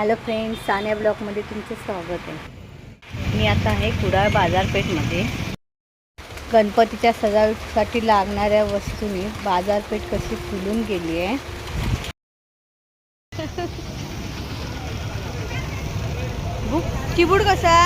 Hello friends Sanya ब्लॉगमध्ये तुमचं स्वागत आहे. मी आता आहे कुडाळ बाजारपेठमध्ये. गणपतीच्या सजावटीसाठी लागणाऱ्या वस्तूंनी बाजारपेठ कशी फुलून गेली आहे. बुक चिबूड कसा?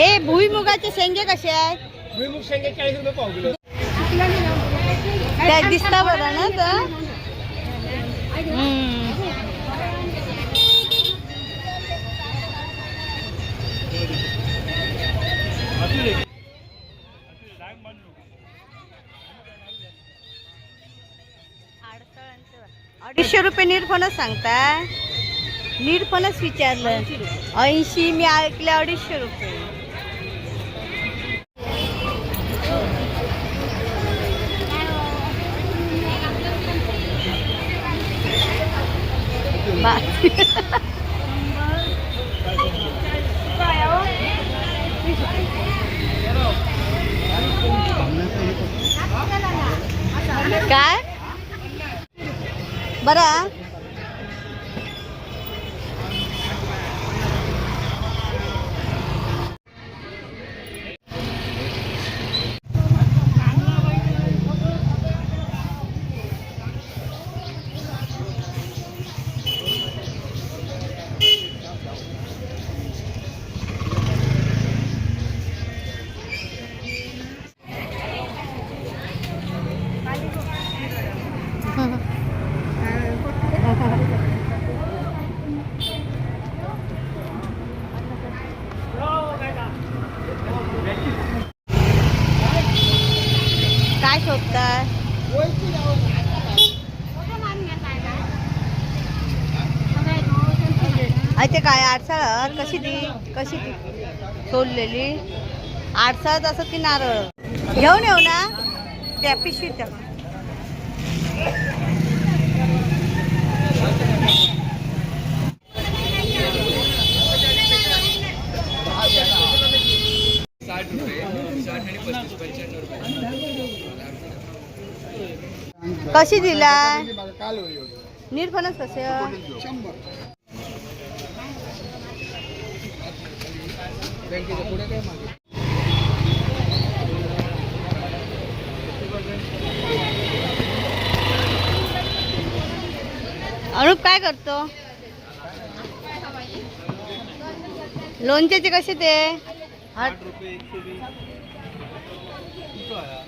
ए भुईमुगाचे शेंगे कसे आहेत भुईमुग शेंगे चाळीस रुपये पाव किलो त्या दिसता बरं ना तर हम्म. अडीचशे रुपये निरफणच सांगताय? निरफणच विचारलं. ऐंशी मी ऐकले अडीचशे रुपये. काय? बरं. ते काय आडसाळ कशी ती? कशी ती? सोडलेली आडसाळत असं की नारळ? घेऊन येऊ ना. त्या पिशवी त्या साठ रुपये साठ आणि पस्तीस पंच्याण्णव रुपये. कशी दिलाय काल निरफणच कसे? बँकेच्या पुढे काय मागे अनुप काय करतो? लोणच्याचे कसे ते? हा- साठ रुपये एकशे वीस. के-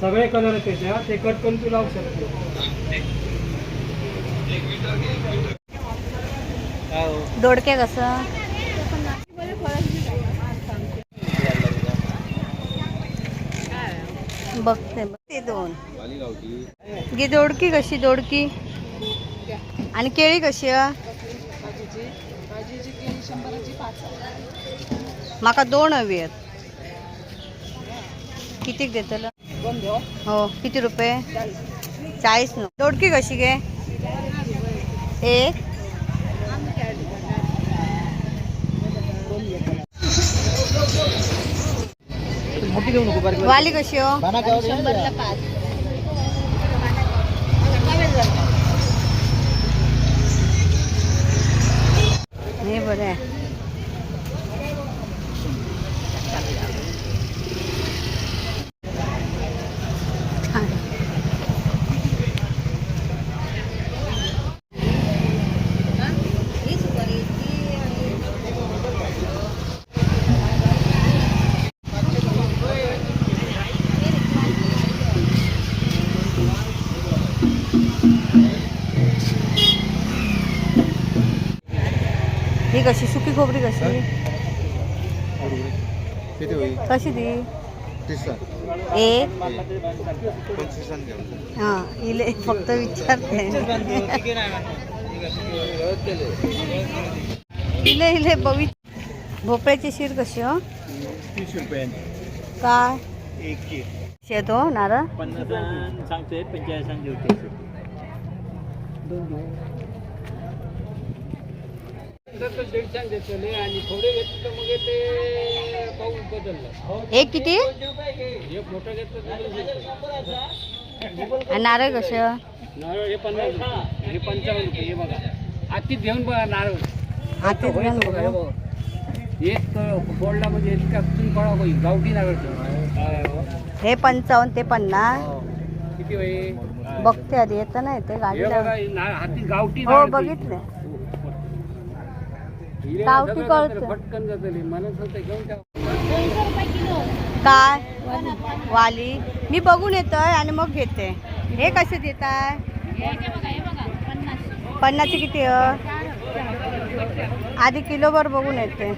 सगळे कलर आहेत त्याच्यात ते कट करून तू लावू शकतो. दोडके कसं? बघते बघते दोन. गे दोडकी कशी दोडकी? आणि केळी कशी माका दोन हवी आहेत. कितीक देतलं? हो किती रुपये? चाळीस न. दोडकी कशी गे? एक. वाली कशी हो? हे बरं आहे. खोबरी कशी? किती होईल? कशी ती? तिसरा एक. हां इले फक्त विचारते. इले इले बघी भोपळ्याची शीर कशी हो? तीस रुपयांनी काय? एक की शेतो नारळ? पन्नास सांगते पंचेचाळीस देऊ दीडशे देतले आणि थोडे घेतले तर मग ते पाऊस बदललं. एक किती? एक मोठं घेतलं तर नारळ कसं? नारळ हे पन्नास हे पंचावन्न रुपये हे बघा. आत्तीत घेऊन बघा नारळ. हातीत होईल घेऊन तो बघा, हे. एक फोडला म्हणजे तुम्ही पळा बाई गावठी नारळ तो. हे पंचावन्न ते पन्नास. किती होईल? बघते आधी येतं ना येते हे गाडीला बघा हे ना- हाती गावठी हो ते. बघितलं गावठी कळतं. पटकन जातली घेऊन काय? वाली. मी बघून येतोय आणि मग घेते. हे कसे देत आहे पन्नासचे किती? आधी किलोभर बघून येते.